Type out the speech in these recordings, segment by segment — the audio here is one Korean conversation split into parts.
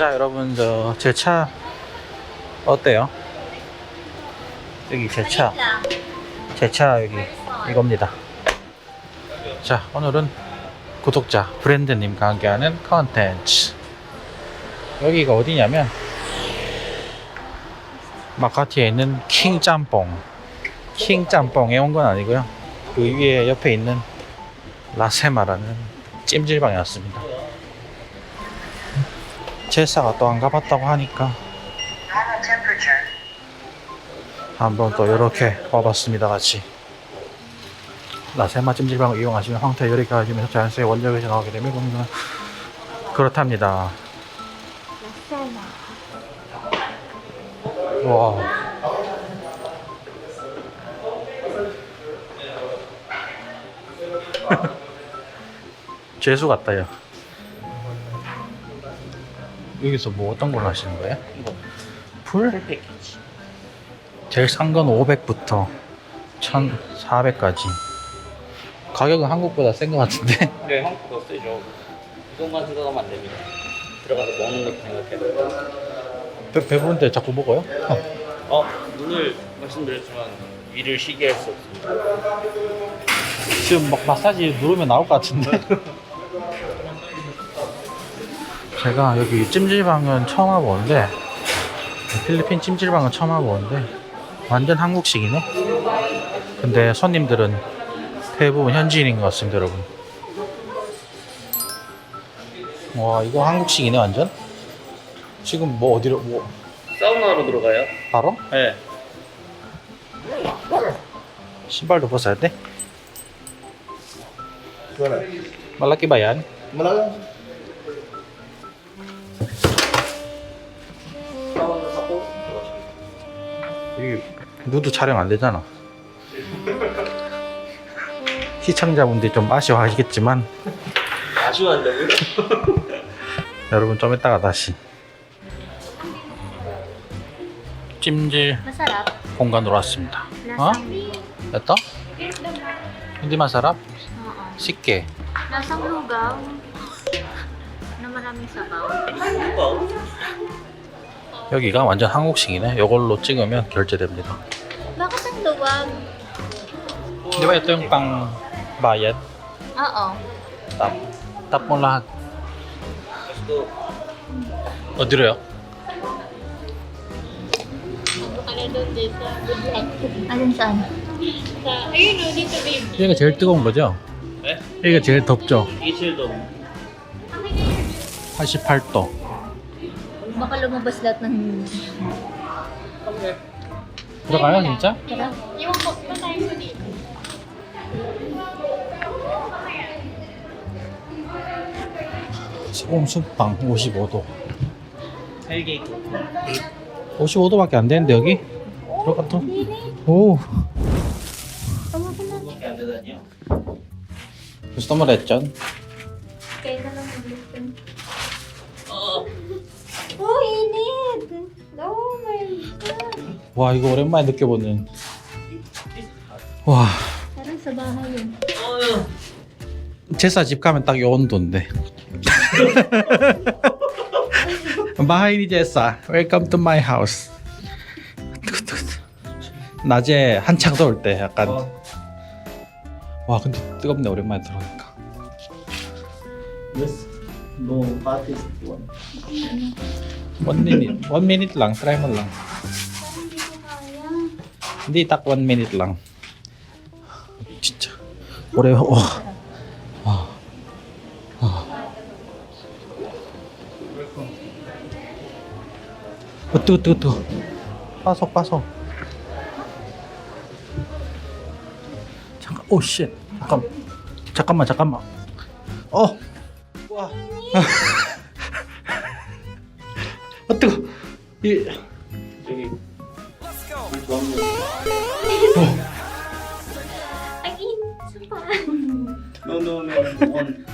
자 여러분 저 제 차 어때요? 여기 제 차. 제 차 여기 이겁니다. 자 오늘은 구독자 브랜드님과 함께하는 컨텐츠. 여기가 어디냐면 마카티에 있는 킹 짬뽕. 킹 짬뽕에 온 건 아니고요. 그 위에 옆에 있는 라세마라는 찜질방에 왔습니다 제사가 또 안 가봤다고 하니까 한번 또 이렇게 와봤습니다 같이. 라세마 찜질방을 이용하시면 황태 요리 가지면서 자연스레 원적에서 나오게 되면 건강 그렇답니다. 와. 재수 같다 야 여기서 뭐 어떤 걸 하시는 거예요? 이거 풀? 풀 패키지. 제일 싼 건 500부터 1400까지 가격은 한국보다 센 것 같은데 네, 한국도 쓰죠. 이동만 생각하면 안 됩니다. 들어가서 먹는 것도 생각해요. 배, 배부른데 자꾸 먹어요? 어, 눈을 말씀드렸지만 위를 쉬게 할 수 없습니다. 지금 막 마사지 누르면 나올 것 같은데 제가 여기 찜질방은 처음 와보는데 필리핀 찜질방은 처음 와보는데 완전 한국식이네 근데 손님들은 대부분 현지인인 것 같습니다 여러분 와 이거 한국식이네 완전 지금 뭐 어디로 뭐 사우나로 들어가요? 바로? 네. 신발도 벗어야 돼? Malaki ba yan? 사고 이게 누드 촬영 안 되잖아. 시청자분들이 좀 아쉬워하시겠지만 아쉬워한다고요? 여러분 좀 이따가 다시 찜질 Masarap. 공간으로 왔습니다. 어? Lasang, Ito? Hindi masarap? oo. Sige. Lasang lugaw 여기가 완전 한국식이네. 이걸로 찍으면 결제됩니다. Bayad? Tap. Tap mo lahat. 어디로요? Alin saan? 여기가 제일 뜨거운 거죠? 네? 여기가 제일 덥죠? 이게 제일 더 88도. Baka lumabas lahat ng... 들어가요 진짜? Tara. 소금 숙방 55도. 헬게이트 55도밖에 안 되는데 여기? 들어가 또. 오. Gusto mo lechon? Kaya na 와 이거 오랜만에 느껴보는. 와. 어, 제사 집 가면 딱 이 온도인데. 바하이 니 제사, welcome to my house. 낮에 한창 더울 때 약간 어. 와 근데 뜨겁네 오랜만에 들어오니까. yes. No, parties one. One lang. Parang hindi ko kaya. Hindi, tak one minute lang. 진짜 오래 와. 와. 와. 어, 뜨거 뜨거 뜨거. 빠속 빠속. 잠깐. 오 쉣. 잠깐. 잠깐만 잠깐만. 어. 와. 아 뜨거. 이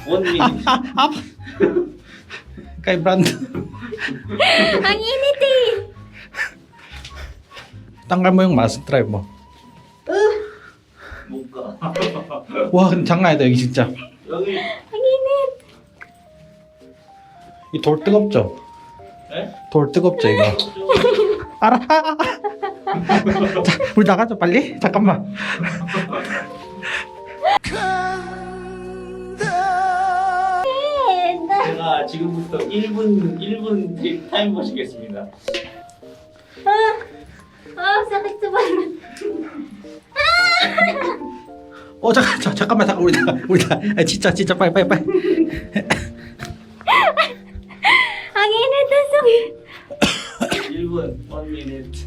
One, one minute. kay brand. Ang init eh! tanggal mo yung mask, try mo. 못 가. 와, 근데 장난 아니다, 여기 진짜. 여기 Ang init! 이 돌 뜨겁죠? 에? 돌 뜨겁죠 이거. 알아. 자, 우리 나가자 빨리. 잠깐만. 지금부터 1분 1분 타임 보시겠습니다. Ah, sakit sa balat. 어 잠깐 자, 잠깐만 잠깐 우리 나 우리 나 아, 진짜 진짜 빨리 빨리 빨리. Na sakit. 1분 1 minute.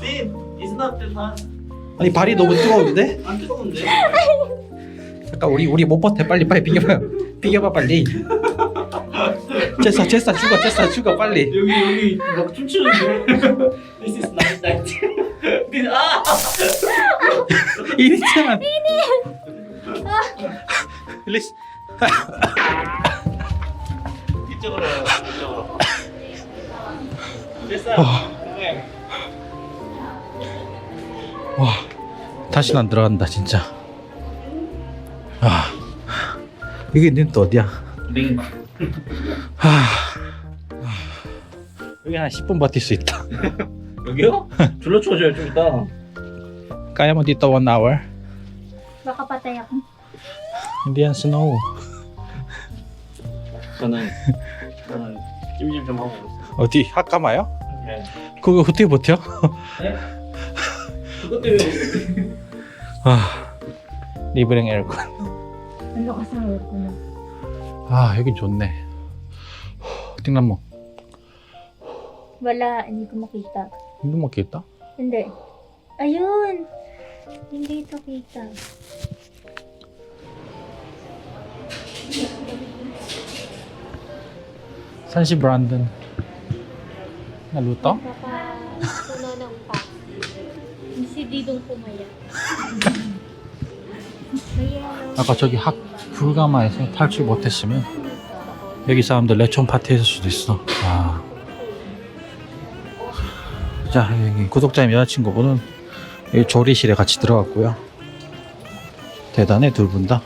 Sim, it's not that hot. 아니 발이 너무 뜨거운데? 안 뜨거운데? 잠깐 우리 우리 못 버텨 빨리 빨리 비켜봐 비켜봐 빨리. 제사 제사 죽어 제사 죽어 빨리. 여기 여기 막 춤추는데. This is not that. This- 아! 이리찬. 리스. 이쪽으로 와요, 이쪽으로. 선생님. 와 다시는 안 들어간다 진짜. 아 이게 또 어디야? 링. 하. 여기 한 10분 버틸 수 있다. 여기요? 줄로 추워져요 좀 이따. Mo dito one hour? Baka patay ako. Hindi yan snow. 저는 저는 찜질 좀 하고 있어요. 어디 학가마요? 네. 그거 어떻게 버텨? 네? 그것 때문에 아 리브랭 에어컨. Ang lakas ng work ko na. 아 여긴 좋네. tingnan mo. Wala, hindi ko makita. Hindi mo makita? Hindi. Ayun! Hindi ito kita. Saan si Brandon? Naluto? Baka puno ng pa. Hindi si Didong pumaya. 아까 저기 학 불가마에서 탈출 못했으면 여기 사람들 레촌 파티 했을 수도 있어. 아. 자 여기 구독자님 여자친구분은 여기 조리실에 같이 들어갔고요. 대단해 둘 분 다.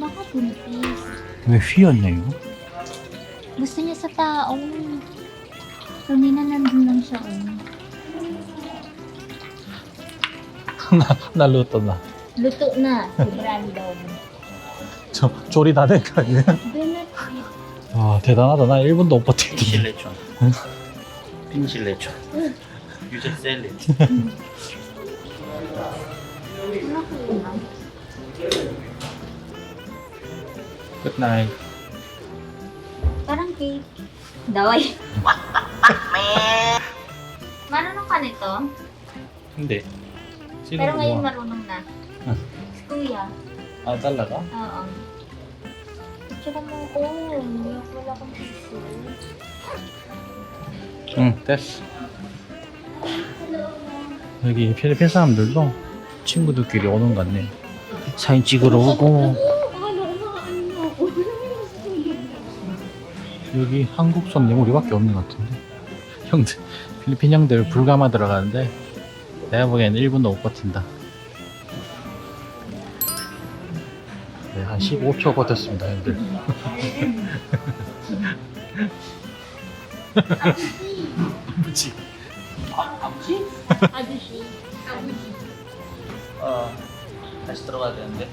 Baka buntis. 왜 휘었냐 이거? Gusto niya sa taong. Oh. 나 나루to 나. Luto na. Si. 저 조리 다된거 아니야? Benefit. 와 대단하다. 나 1분도 못 버티겠네. 핀실레촌. 핀실레촌. You just sell it. Ano ko yun? Good night. Parang cake. Daway. Marunong ka nito? 근 데 Pero ngayon marunong na. Ah. Si Kuya. 아 달라가? Oo. Tsaka mo ko. Wala kang piso. 응 됐어. 여기 필리핀 사람들도 친구들끼리 오는 것 같네. 사진 찍으러 오고 Akala ko makaano ako. 여기 한국 손님 우리밖에 없는 것 같은데. 형들 필리핀 형들 불가마 들어가는데 내가 보기엔 1분도 못 버틴다. 네, 한 15초 버텼습니다, 형들. 아버지. 아버지? Adushi. Adushi. 어. 다시 들어가야 되는데.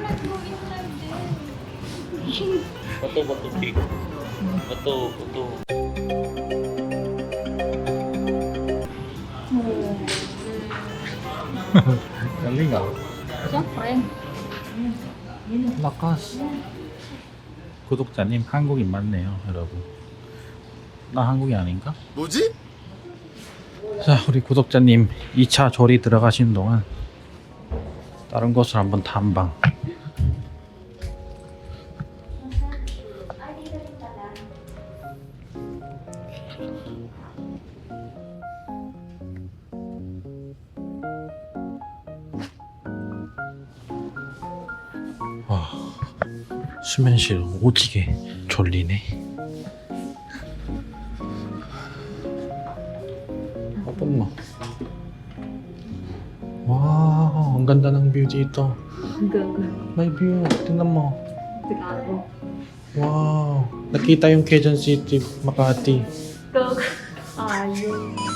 Nag-moving lang din. Foto, foto, pic. Foto, foto. Siyempre. 라카스. 구독자님 한국인 맞네요, 여러분. 나 한국인 아닌가? 뭐지? 자, 우리 구독자님 2차 조리 들어가신 동안 다른 곳을 한번 탐방. 수면실 오지게 졸리네. Apa mo? Wow, ang ganda ng view dito. Gago. May view. Tingnan mo. Gago. Wow. Nakita yung Quezon City, Makati. Gago. Ayun. 와,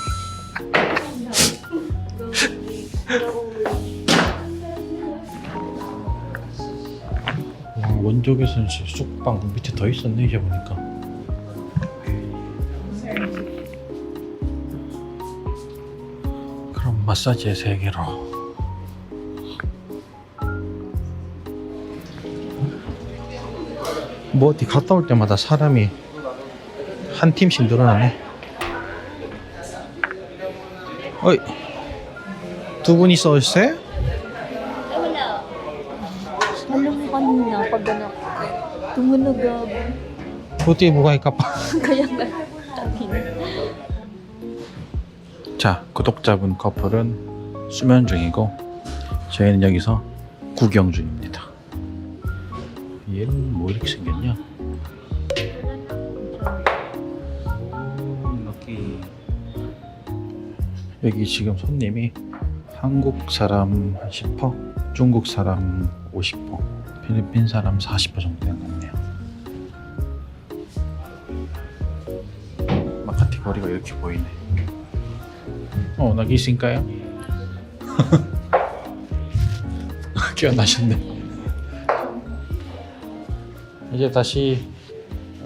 원적에서는 쑥빵 밑에 더 있었네 이제 보니까. 그럼 마사지의 세계로. 뭐 어디 갔다 올 때마다 사람이 한 팀씩 늘어나네. 어이, 두 분이서 오셨어요? Alam mo kanina, pag ano, tumunog gago. 부디 뭐가 있까 봐. Kaya nga, sabi 자, 구독자분 커플은 수면 중이고 저희는 여기서 구경 중입니다. 얘는 뭐 이렇게 생겼냐? 여기 지금 손님이 한국 사람 한 10%, 중국 사람 50%, 필리핀 사람 40% 정도 되는 것 같네요. 마카티 거리가 이렇게 보이네. 어, 나기신가요? 깨어나셨네. 이제 다시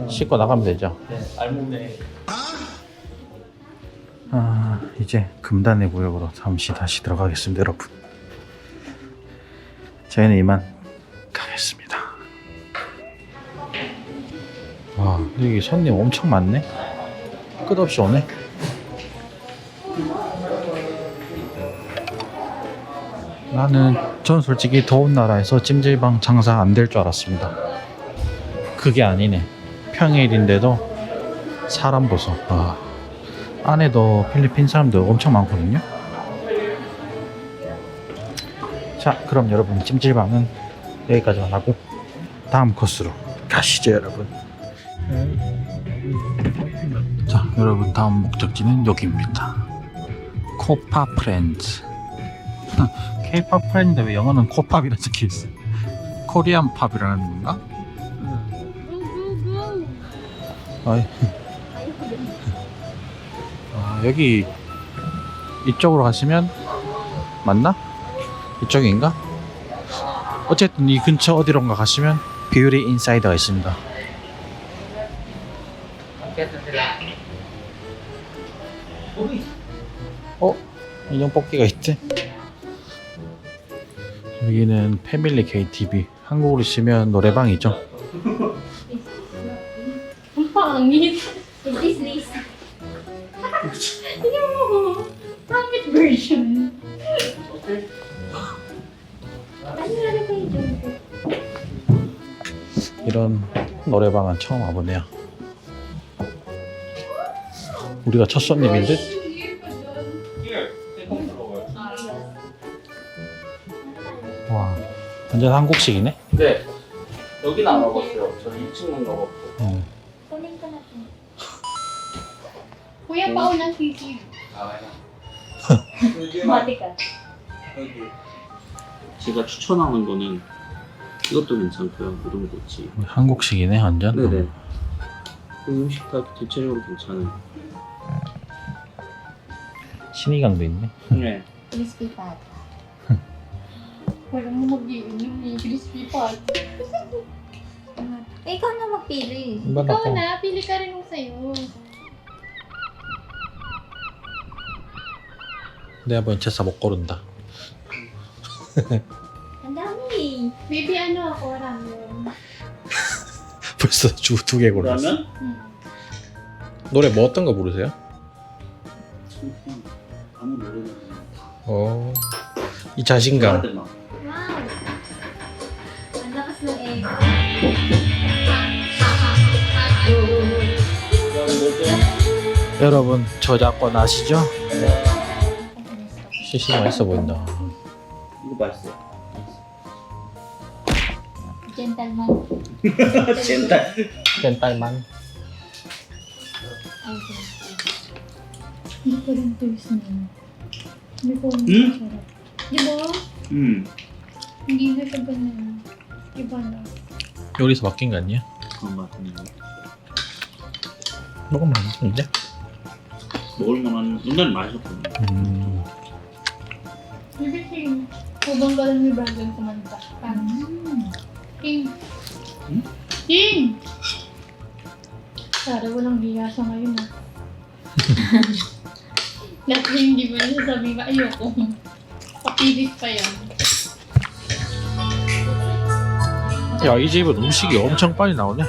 씻고 나가면 되죠. 네, 알몸에 아, 이제 금단의 구역으로 잠시 다시 들어가겠습니다, 여러분. 저희는 이만 가겠습니다. 와, 여기 손님 엄청 많네. 끝없이 오네. 나는 전 솔직히 더운 나라에서 찜질방 장사 안 될 줄 알았습니다. 그게 아니네. 평일인데도 사람 보소. 와. 안에도 필리핀 사람들 엄청 많거든요. 자, 그럼 여러분 찜질방은 여기까지만 하고 다음 코스로 가시죠, 여러분. 자, 여러분 다음 목적지는 여기입니다. 코파 프렌즈. K-팝 프렌즈인데 왜 영어는 코팝이라 적혀 있어? 코리안 팝이라는 건가? 아, 여기 이쪽으로 가시면 맞나? 이쪽인가? 어쨌든 이 근처 어디론가 가시면 뷰리 인사이드가 있습니다. 어? 인형 뽑기가 있대? 여기는 패밀리 KTV 한국으로 치면 노래방이죠. Pangit. Is this. 이런 노래방은 처음 와보네요. 우리가 첫 손님인 듯? 와, 완전 한국식이네? 네 여기는 안 와봤어요 저 2층만 가봤고 응. Kuya, paunang sisi. 아 Mati ka. 제가 추천하는 거는 이것도 괜찮고요 거지 한국식이네, 완전. 네네 그 음식 다 대체적으로 괜찮아요 신의강도 있네. 네 ni crispy pot. Eh, ikaw na magpili. 이건 Ikaw ako. na, pili ka rin mo sa'yo. 내가 먼저서 못 고른다. Dami. Maybe ano ako, ramen. 벌써 주 두 개 골랐어. 그러면 Hmm. 노래 뭐 어떤 거 부르세요? 아무 노래나 어, 이 자신감. 막 Wow. Ang lakas ng echo. 여러분, 저작권 아시죠? 시시 맛있어 보인다. Gentleman. 젠달 젠딸만. Hindi ko rin person yun. Hindi ko rin Hmm? masarap. Di ba? 음. Hindi na siya ganun. Iba na. 여기서 바뀐 거 아니야? 그런 거 같은데. 먹으면 맛있는데? 먹을만한 옛날에 맛있었거든. 음. Ibig King, hubang ka lang ni Brandon kumanta. Parang, King. Hmm? King! Sana walang hiya sa ngayon ah. Lahat na hindi mo na sasabihin ka, ayoko. Papilit pa yan. 야, 이 집은 음식이 엄청 빨리 나오네.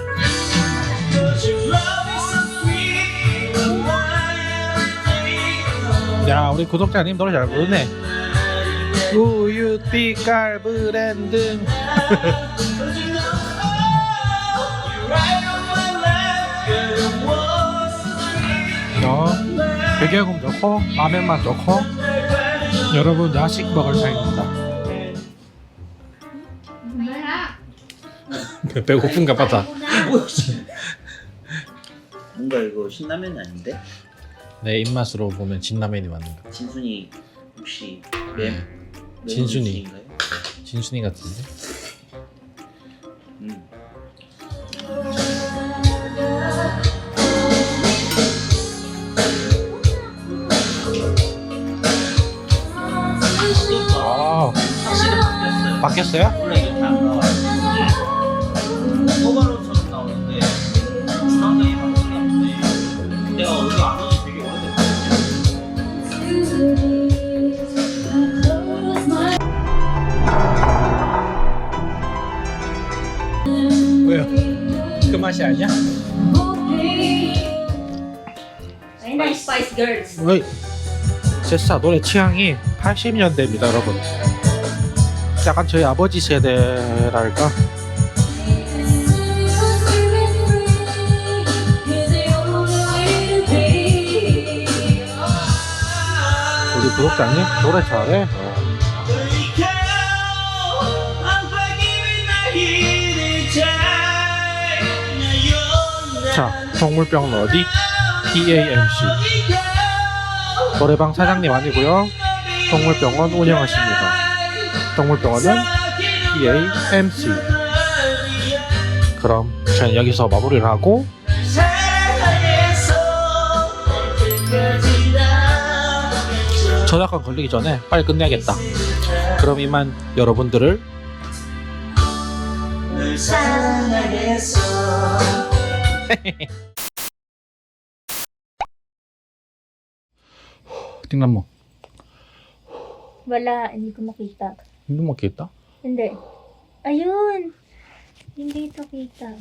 야, 우리 구독자님 노래 잘 부르네. 우유 빛깔 브랜드. 배경음 좋고, 라면만 좋고, 여러분 야식 먹을 타입니다. Mara! 배고픈가 보다. 뭔가 이거 신라면이 아닌데? 내 입맛으로 보면 진라면이 맞는 거. 진순이 혹시 매 네. 매운 진순이. 음식인가요? 진순이 같은데? 바뀌었어요. 원래 이렇게 안 나와요. 소바로처럼 나오는데 중앙장이 바뀌었는데 내가 어디 안 오지 되게 오래됐거든요. 왜요? 그 맛이 아니야? Very nice Spice Girls. 어이, 제스타 노래 취향이 80년대입니다, 여러분. 약간 저희 아버지 세대랄까? 우리 구독자님 노래 잘해. 어. 자, 동물병은 어디? PAMC. 노래방 사장님 아니고요. 동물병원 운영하십니다. 동물병원은 PAMC. 그럼 저는 여기서 마무리를 하고 저작권 걸리기 전에 빨리 끝내야겠다. 그럼 이만 여러분들을 tingnan mo. Wala, hindi ko makita. Hindi mo makita? Hindi. Ayun! Hindi ito kita.